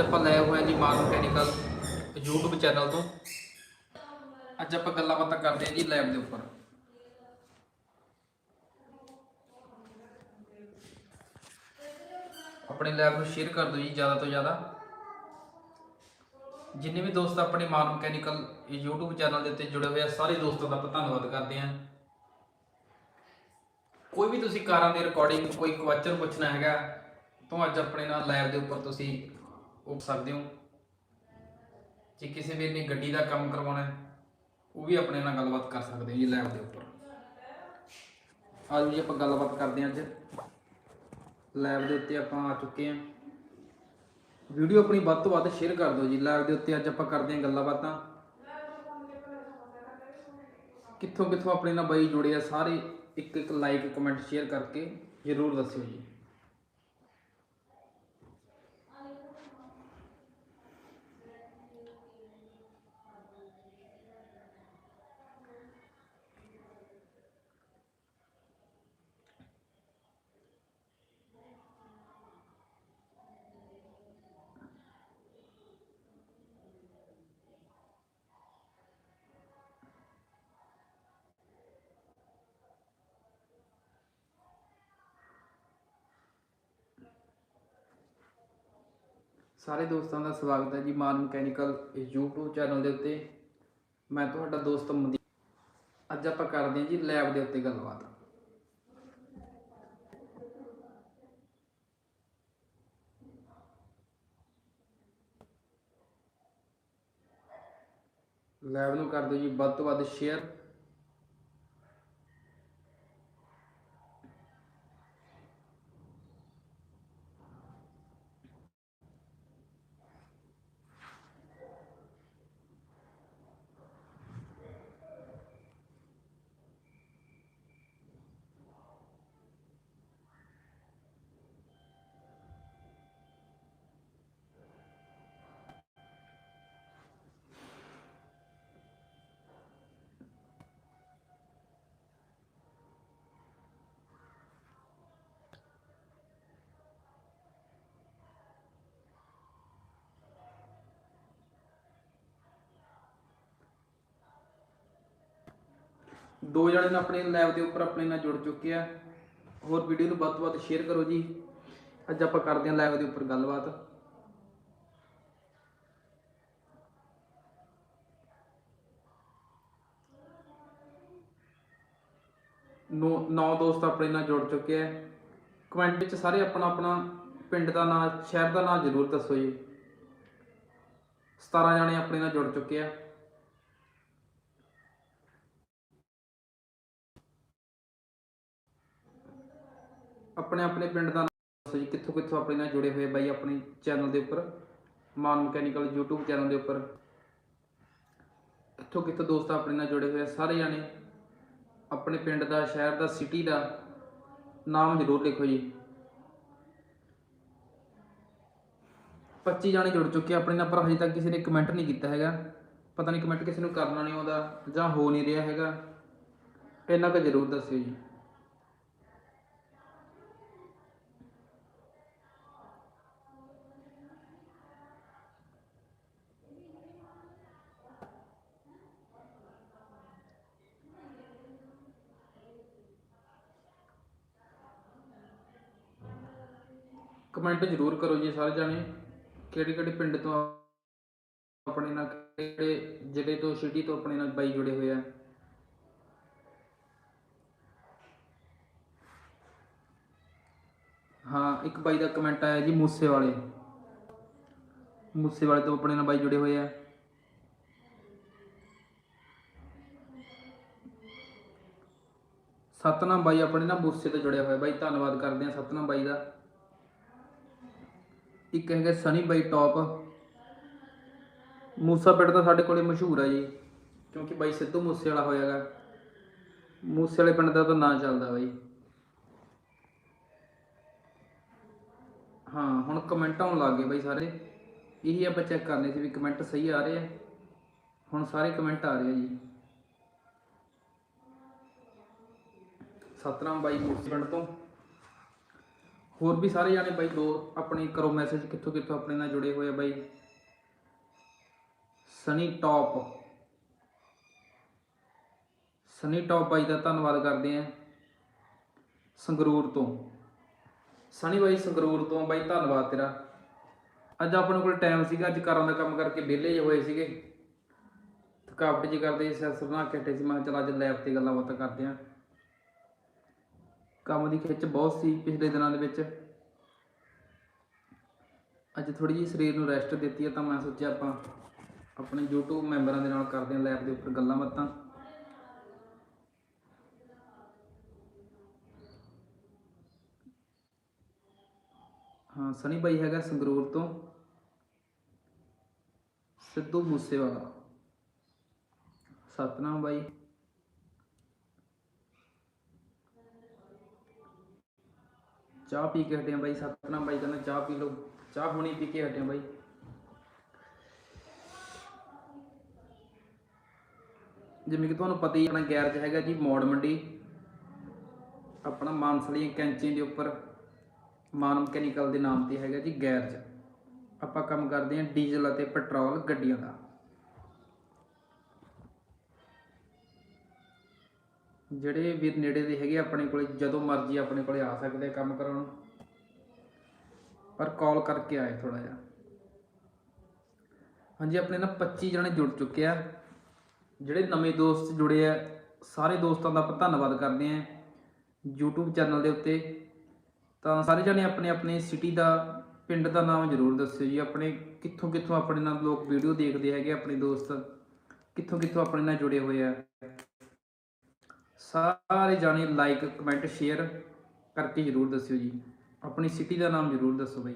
ਅੱਜ ਆਪਾਂ ਲੈ ਹੋਏ ਹਾਂ ਜੀ ਮਾਨ ਮਕੈਨੀਕਲ YouTube ਚੈਨਲ ਤੋਂ। ਅੱਜ ਆਪਾਂ ਗੱਲਾਂ ਬਾਤਾਂ ਕਰਦੇ ਹਾਂ ਜੀ ਲੈਬ ਦੇ ਉੱਪਰ। ਆਪਣੇ ਲੈਬ ਨੂੰ ਸ਼ੇਅਰ ਕਰ ਦਿਓ ਜੀ ਜ਼ਿਆਦਾ ਤੋਂ ਜ਼ਿਆਦਾ। ਜਿੰਨੇ ਵੀ ਦੋਸਤ ਆਪਣੇ ਮਾਨ ਮਕੈਨੀਕਲ YouTube ਚੈਨਲ ਦੇ ਉੱਤੇ ਜੁੜੇ ਹੋਏ ਆ, ਸਾਰੇ ਦੋਸਤਾਂ ਦਾ ਆਪਾਂ ਧੰਨਵਾਦ ਕਰਦੇ ਹਾਂ। ਕੋਈ ਵੀ ਤੁਸੀਂ ਕਾਰਾਂ ਦੀ ਰਿਕਾਰਡਿੰਗ ਕੋਈ ਕੁਐਸਚਨ ਪੁੱਛਣਾ ਹੈਗਾ, ਤਾਂ ਅੱਜ ਆਪਣੇ ਨਾਲ ਲਾਈਵ ਦੇ ਉੱਪਰ ਤੁਸੀਂ ਉਹ ਸਕਦੇ ਹੋ ਜੇ ਕਿਸੇ ਵੀਰ ਨੇ ਗੱਡੀ ਦਾ ਕੰਮ ਕਰਵਾਉਣਾ ਹੈ, ਉਹ ਵੀ ਆਪਣੇ ਨਾਲ ਗੱਲਬਾਤ ਕਰ ਸਕਦੇ ਹੋ ਜੀ ਲੈਬ ਦੇ ਉੱਪਰ। ਅੱਜ ਜੀ ਆਪਾਂ ਗੱਲਬਾਤ ਕਰਦੇ ਹਾਂ ਅੱਜ। ਲੈਬ ਦੇ ਉੱਤੇ ਆਪਾਂ ਆ ਚੁੱਕੇ ਹਾਂ। ਵੀਡੀਓ ਆਪਣੀ ਵੱਧ ਤੋਂ ਵੱਧ ਸ਼ੇਅਰ ਕਰ ਦਿਓ ਜੀ। ਲਾਈਵ ਦੇ ਉੱਤੇ ਅੱਜ ਆਪਾਂ ਕਰਦੇ ਹਾਂ ਗੱਲਾਂ ਬਾਤਾਂ ਕਿੱਥੋਂ ਕਿੱਥੋਂ ਆਪਣੇ ਨਾਲ ਬਾਈ ਜੁੜੇ ਆ, ਸਾਰੇ ਇੱਕ ਇੱਕ ਲਾਈਕ ਕਮੈਂਟ ਸ਼ੇਅਰ ਕਰਕੇ ਜਰੂਰ ਦੱਸਿਓ ਜੀ। ਸਾਰੇ ਦੋਸਤਾਂ ਦਾ ਸਵਾਗਤ ਹੈ ਜੀ ਮਾਨ ਮਕੈਨੀਕਲ YouTube ਚੈਨਲ ਦੇ ਉੱਤੇ। ਮੈਂ ਤੁਹਾਡਾ ਦੋਸਤ ਮਨਦੀਪ। ਅੱਜ ਆਪਾਂ ਕਰਦੇ ਹਾਂ ਜੀ ਲੈਬ ਦੇ ਉੱਤੇ ਗੱਲਬਾਤ। ਲੈਬ ਨੂੰ ਕਰ ਦਿਓ ਜੀ ਵੱਧ ਤੋਂ ਵੱਧ ਸ਼ੇਅਰ ਦੋ ਜਣੇ ਨੇ ਆਪਣੇ ਲਾਈਵ ਦੇ ਉੱਪਰ ਆਪਣੇ ਨਾਲ ਜੁੜ ਚੁੱਕੇ ਆ। ਹੋਰ ਵੀਡੀਓ ਨੂੰ ਵੱਧ ਤੋਂ ਵੱਧ ਸ਼ੇਅਰ ਕਰੋ ਜੀ। ਅੱਜ ਆਪਾਂ ਕਰਦੇ ਹਾਂ ਲਾਈਵ ਦੇ ਉੱਪਰ ਗੱਲਬਾਤ। ਨੌ ਨੌ ਦੋਸਤ ਆਪਣੇ ਨਾਲ ਜੁੜ ਚੁੱਕੇ ਆ। ਕਮੈਂਟ ਵਿੱਚ ਸਾਰੇ ਆਪਣਾ ਆਪਣਾ ਪਿੰਡ ਦਾ ਨਾਮ ਸ਼ਹਿਰ ਦਾ ਨਾਮ ਜ਼ਰੂਰ ਦੱਸੋ ਜੀ। 17 ਜਣੇ ਆਪਣੇ ਨਾਲ ਜੁੜ ਚੁੱਕੇ ਆ। ਆਪਣੇ ਆਪਣੇ ਪਿੰਡ ਦਾ ਨਾਮ ਦੱਸੋ ਜੀ, ਕਿੱਥੋਂ ਕਿੱਥੋਂ ਆਪਣੇ ਨਾਲ ਜੁੜੇ ਹੋਏ ਬਾਈ ਆਪਣੇ ਚੈਨਲ ਦੇ ਉੱਪਰ? ਮਾਨ ਮਕੈਨੀਕਲ YouTube ਚੈਨਲ ਦੇ ਉੱਪਰ। ਕਿੱਥੋਂ ਕਿੱਥੋਂ ਦੋਸਤ ਆਪਣੇ ਨਾਲ ਜੁੜੇ ਹੋਏ ਸਾਰੇ ਜਾਣੇ। ਆਪਣੇ ਪਿੰਡ ਦਾ, ਸ਼ਹਿਰ ਦਾ ਸਿਟੀ ਦਾ ਨਾਮ ਜ਼ਰੂਰ ਲਿਖੋ ਜੀ। 25 ਜਾਣੇ ਜੁੜ ਚੁੱਕੇ ਆਪਣੇ ਨਾਲ, ਪਰ ਹਜੇ ਤੱਕ ਕਿਸੇ ਨੇ ਕਮੈਂਟ ਨਹੀਂ ਕੀਤਾ ਹੈਗਾ। ਪਤਾ ਨਹੀਂ ਕਮੈਂਟ ਕਿਸੇ ਨੂੰ ਕਰਨਾ ਨਹੀਂ ਆਉਂਦਾ ਜਾਂ ਹੋ ਨਹੀਂ ਰਿਹਾ ਹੈਗਾ। ਇੰਨਾ ਕੁ ਜ਼ਰੂਰ ਦੱਸਿਓ ਜੀ। ਕਮੈਂਟ ਜ਼ਰੂਰ ਕਰੋ ਜੀ ਸਾਰੇ ਜਾਣੇ। ਕਿਹੜੇ ਕਿਹੜੇ ਪਿੰਡ ਤੋਂ ਆਪਣੇ ਨਾਲ, ਕਿਹੜੇ ਜ਼ਿਲ੍ਹੇ ਤੋਂ ਸਿਟੀ ਤੋਂ ਆਪਣੇ ਨਾਲ ਬਾਈ ਜੁੜੇ ਹੋਏ ਆ? ਹਾਂ, ਇੱਕ ਬਾਈ ਦਾ ਕਮੈਂਟ ਆਇਆ ਜੀ ਮੂਸੇ ਵਾਲੇ ਮੂਸੇ ਵਾਲੇ ਤੋਂ ਆਪਣੇ ਨਾਲ ਬਾਈ ਜੁੜੇ ਹੋਏ ਆ। ਸਤਨਾਮ ਬਾਈ ਆਪਣੇ ਨਾਲ ਮੂਸੇ ਤੋਂ ਜੁੜਿਆ ਹੋਇਆ। ਬਾਈ, ਧੰਨਵਾਦ ਕਰਦੇ ਆ ਸਤਨਾਮ ਬਾਈ ਦਾ। ਇੱਕ ਹੈਗਾ ਸਨੀ ਬਾਈ ਟੌਪ ਮੂਸਾ ਪਿੰਡ ਤਾਂ ਸਾਡੇ ਕੋਲੇ ਮਸ਼ਹੂਰ ਹੈ ਜੀ, ਕਿਉਂਕਿ ਬਾਈ ਸਿੱਧੂ ਮੂਸੇ ਵਾਲਾ ਹੋਇਆਗਾ। ਮੂਸੇ ਵਾਲੇ ਪਿੰਡ ਦਾ ਤਾਂ ਨਾਂ ਚੱਲਦਾ ਬਾਈ। ਹਾਂ, ਹੁਣ ਕਮੈਂਟ ਆਉਣ ਲੱਗ ਗਏ ਬਾਈ ਸਾਰੇ। ਇਹੀ ਆਪਾਂ ਚੈੱਕ ਕਰਨੇ ਸੀ ਵੀ ਕਮੈਂਟ ਸਹੀ ਆ ਰਹੇ ਆ। ਹੁਣ ਸਾਰੇ ਕਮੈਂਟ ਆ ਰਹੇ ਆ ਜੀ। ਸਤਨਾਮ ਬਾਈ ਮੂਸੇ ਪਿੰਡ ਤੋਂ। ਹੋਰ ਵੀ ਸਾਰੇ ਜਾਣੇ ਬਾਈ ਦੋ ਆਪਣੇ ਕਰੋ ਮੈਸੇਜ ਕਿੱਥੋਂ ਕਿੱਥੋਂ ਆਪਣੇ ਨਾਲ ਜੁੜੇ ਹੋਏ ਆ ਬਾਈ। ਸਨੀ ਟੌਪ ਸਨੀ ਟੌਪ ਬਾਈ ਦਾ ਧੰਨਵਾਦ ਕਰਦੇ ਆ ਸੰਗਰੂਰ ਤੋਂ। ਸਨੀ ਬਾਈ ਸੰਗਰੂਰ ਤੋਂ ਬਾਈ, ਧੰਨਵਾਦ ਤੇਰਾ। ਅੱਜ ਆਪਣੇ ਕੋਲ ਟਾਈਮ ਸੀਗਾ, ਅੱਜ ਘਰਾਂ ਦਾ ਕੰਮ ਕਰਕੇ ਵਿਹਲੇ ਜਿਹੇ ਹੋਏ ਸੀਗੇ। ਥਕਾਵਟ ਜੀ ਕਰਦੇ ਸੀ, ਸਿਰ ਬਣਾ ਕੇ ਹਟੇ ਸੀ, ਮੈਂ ਕਿਹਾ ਚੱਲ ਅੱਜ ਲੈਬ ਤੇ ਗੱਲਾਂ ਬਾਤਾਂ ਕਰਦੇ ਆ। ਕੰਮ ਦੀ ਖਿੱਚ ਬਹੁਤ ਸੀ ਪਿਛਲੇ ਦਿਨਾਂ ਦੇ ਵਿੱਚ। ਅੱਜ ਥੋੜੀ ਜਿਹੀ ਸਰੀਰ ਨੂੰ ਰੈਸਟ ਦਿੱਤੀ ਹੈ ਤਾਂ ਮੈਂ ਸੋਚਿਆ ਆਪਾਂ ਆਪਣੇ YouTube ਮੈਂਬਰਾਂ ਦੇ ਨਾਲ ਕਰਦੇ ਹਾਂ ਲੈਬ ਦੇ ਉੱਪਰ ਗੱਲਾਂ ਬਾਤਾਂ। ਹਾਂ, ਸਨੀ ਬਾਈ ਹੈਗਾ ਸੰਗਰੂਰ ਤੋਂ। ਸਿੱਧੂ ਮੂਸੇਵਾਲਾ। ਸਤਨਾਮ ਬਾਈ। ਚਾਹ ਪੀ ਕੇ ਹਟਿਆ ਬਾਈ, ਸਤਨਾਮ ਬਾਈ ਕਹਿੰਦਾ ਚਾਹ ਪੀ ਲਓ। ਚਾਹ ਹੁਣੀ ਪੀ ਕੇ ਹਟਿਆ ਬਾਈ। ਜਿਵੇਂ ਕਿ ਤੁਹਾਨੂੰ ਪਤਾ ਹੀ ਆਪਣਾ ਗੈਰਜ ਹੈਗਾ ਜੀ ਮੋੜ ਮੰਡੀ। ਆਪਣਾ ਮਾਨਸਲੀਆਂ ਕੈਂਚੀਆਂ ਦੇ ਉੱਪਰ ਮਾਨ ਮਕੈਨੀਕਲ ਦੇ ਨਾਮ ਤੇ ਹੈਗਾ ਜੀ ਗੈਰਜ ਆਪਾਂ ਕੰਮ ਕਰਦੇ ਹਾਂ ਡੀਜ਼ਲ ਅਤੇ ਪੈਟਰੋਲ ਗੱਡੀਆਂ ਦਾ। ਜਿਹੜੇ ਵੀਰ ਨੇੜੇ ਦੇ ਹੈਗੇ ਆਪਣੇ ਕੋਲੇ, ਜਦੋਂ ਮਰਜ਼ੀ ਆਪਣੇ ਕੋਲੇ ਆ ਸਕਦੇ ਕੰਮ ਕਰਾਉਣ। ਪਰ ਕਾਲ ਕਰਕੇ ਆਏ ਥੋੜਾ ਜਿਹਾ। ਹਾਂਜੀ, ਆਪਣੇ ਨਾਲ 25 ਜਣੇ ਜੁੜ ਚੁੱਕੇ ਆ। ਜਿਹੜੇ ਨਵੇਂ ਦੋਸਤ ਜੁੜੇ ਆ, ਸਾਰੇ ਦੋਸਤਾਂ ਦਾ ਆਪਾਂ ਧੰਨਵਾਦ ਕਰਦੇ ਆ YouTube ਚੈਨਲ ਦੇ ਉੱਤੇ। ਤਾਂ ਸਾਰੇ ਜਣੇ ਆਪਣੇ ਆਪਣੇ ਸਿਟੀ ਦਾ, ਪਿੰਡ ਦਾ ਨਾਮ ਜ਼ਰੂਰ ਦੱਸਿਓ ਜੀ। ਆਪਣੇ ਕਿੱਥੋਂ ਕਿੱਥੋਂ ਆਪਣੇ ਨਾਲ ਲੋਕ ਵੀਡੀਓ ਦੇਖਦੇ ਹੈਗੇ ਆਪਣੇ ਦੋਸਤ। ਕਿੱਥੋਂ ਕਿੱਥੋਂ ਆਪਣੇ ਨਾਲ ਜੁੜੇ ਹੋਏ ਆ। ਸਾਰੇ ਜਾਣੇ ਲਾਈਕ ਕਮੈਂਟ ਸ਼ੇਅਰ ਕਰਕੇ ਜ਼ਰੂਰ ਦੱਸਿਓ ਜੀ। ਆਪਣੀ ਸਿਟੀ ਦਾ ਨਾਮ ਜ਼ਰੂਰ ਦੱਸੋ ਬਈ।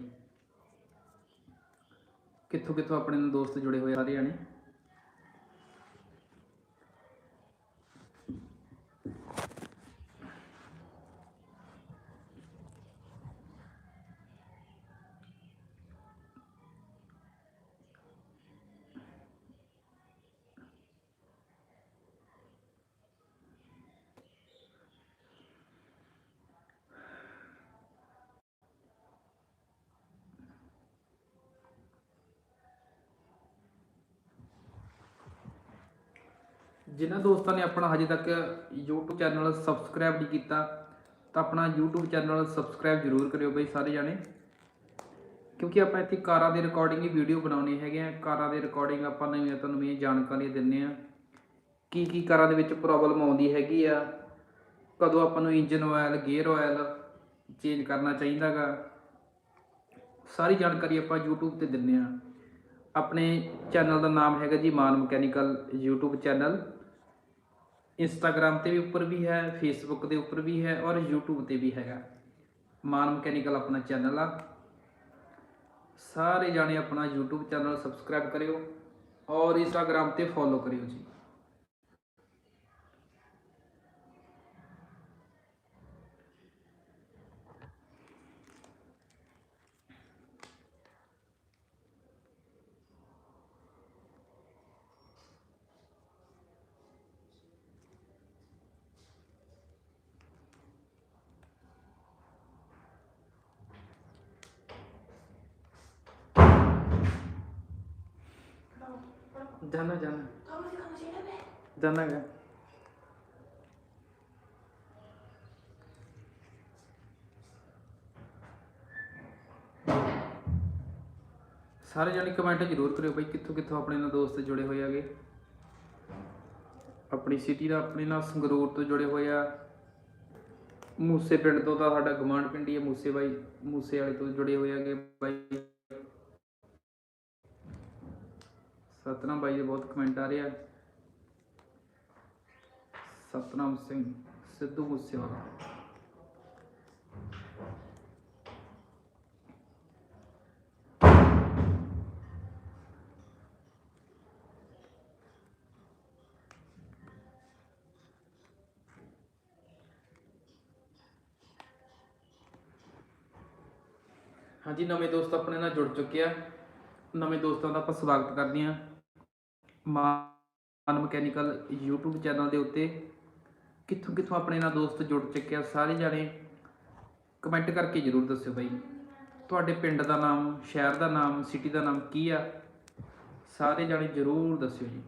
ਕਿੱਥੋਂ ਕਿੱਥੋਂ ਆਪਣੇ ਦੋਸਤ ਜੁੜੇ ਹੋਏ ਸਾਰੇ ਜਾਣੇ? ਜਿਨ੍ਹਾਂ ਦੋਸਤਾਂ ਨੇ ਆਪਣਾ ਹਜੇ ਤੱਕ YouTube ਚੈਨਲ ਸਬਸਕ੍ਰਾਈਬ ਨਹੀਂ ਕੀਤਾ, ਤਾਂ ਆਪਣਾ YouTube ਚੈਨਲ ਸਬਸਕ੍ਰਾਈਬ ਜ਼ਰੂਰ ਕਰਿਓ ਬਈ ਸਾਰੇ ਜਾਣੇ। ਕਿਉਂਕਿ ਆਪਾਂ ਇੱਥੇ ਕਾਰਾਂ ਦੇ ਰਿਕਾਰਡਿੰਗ ਦੀ ਵੀਡੀਓ ਬਣਾਉਣੀ ਹੈਗੇ ਆ। ਕਾਰਾਂ ਦੇ ਰਿਕਾਰਡਿੰਗ ਆਪਾਂ ਨਵੀਆਂ ਤੁਹਾਨੂੰ ਨਵੀਆਂ ਜਾਣਕਾਰੀ ਦਿੰਨੇ ਆ। ਕੀ ਕੀ ਕਾਰਾਂ ਦੇ ਵਿੱਚ ਪ੍ਰੋਬਲਮ ਆਉਂਦੀ ਹੈਗੀ ਆ। ਕਦੋਂ ਆਪਾਂ ਨੂੰ engine oil gear oil change ਕਰਨਾ ਚਾਹੀਦਾਗਾ ਸਾਰੀ ਜਾਣਕਾਰੀ ਆਪਾਂ YouTube ਤੇ ਦਿੰਨੇ ਆ। ਆਪਣੇ ਚੈਨਲ ਦਾ ਨਾਮ ਹੈਗਾ ਜੀ Maan mechanical YouTube channel Instagram ਤੇ ਵੀ ਉੱਪਰ ਵੀ ਹੈ ਫੇਸਬੁੱਕ ਦੇ ਉੱਪਰ ਵੀ ਹੈ ਔਰ YouTube ਤੇ ਵੀ ਹੈਗਾ। ਮਾਨ ਮਕੈਨੀਕਲ ਆਪਣਾ ਚੈਨਲ ਆ। ਸਾਰੇ ਜਾਣੇ ਆਪਣਾ YouTube ਚੈਨਲ ਸਬਸਕ੍ਰਾਈਬ ਕਰਿਓ ਔਰ ਇੰਸਟਾਗ੍ਰam ਤੇ ਫੋਲੋ ਕਰਿਓ ਜੀ। ਜਾਣਾ ਜਾਣਾ। ਜਾਣਾ ਗਾ ਸਾਰੇ ਜਾਣੇ ਕਮੈਂਟ ਜ਼ਰੂਰ ਕਰਿਓ ਬਈ ਕਿੱਥੋਂ ਕਿੱਥੋਂ ਆਪਣੇ ਨਾਲ ਦੋਸਤ ਜੁੜੇ ਹੋਏ ਹੈਗੇ? ਆਪਣੀ ਸਿਟੀ ਦਾ ਆਪਣੇ ਨਾਲ ਸੰਗਰੂਰ ਤੋਂ ਜੁੜੇ ਹੋਏ ਆ। ਮੂਸੇ ਪਿੰਡ ਤੋਂ ਤਾਂ ਸਾਡਾ ਗਮਾਂਡ ਪਿੰਡ ਹੀ ਹੈ ਮੂਸੇ ਬਾਈ ਮੂਸੇ ਵਾਲੇ ਤੋਂ ਜੁੜੇ ਹੋਏ ਹੈਗੇ ਬਾਈ। ਸਤਨਾਮ ਬਾਈ ਦੇ ਬਹੁਤ ਕਮੈਂਟ ਆ ਰਿਹਾ ਸਤਨਾਮ ਸਿੰਘ, ਸਿੱਧੂ ਮੂਸੇਵਾਲਾ। ਹਾਂਜੀ, ਨਵੇਂ ਦੋਸਤ ਆਪਣੇ ਨਾਲ ਜੁੜ ਚੁੱਕੇ ਆ। ਨਵੇਂ ਦੋਸਤਾਂ ਦਾ ਆਪਾਂ ਸਵਾਗਤ ਕਰਦੇ ਹਾਂ ਮਾਨ ਮਕੈਨੀਕਲ YouTube ਚੈਨਲ ਦੇ ਉੱਤੇ ਕਿੱਥੋਂ ਕਿੱਥੋਂ ਆਪਣੇ ਨਾਲ ਦੋਸਤ ਜੁੜ ਚੁੱਕੇ ਆ, ਸਾਰੇ ਜਾਣੇ ਕਮੈਂਟ ਕਰਕੇ ਜਰੂਰ ਦੱਸਿਓ ਬਾਈ। ਤੁਹਾਡੇ ਪਿੰਡ ਦਾ ਨਾਮ, ਸ਼ਹਿਰ ਦਾ ਨਾਮ ਸਿਟੀ ਦਾ ਨਾਮ ਕੀ ਆ? ਸਾਰੇ ਜਾਣੇ ਜਰੂਰ ਦੱਸਿਓ ਜੀ।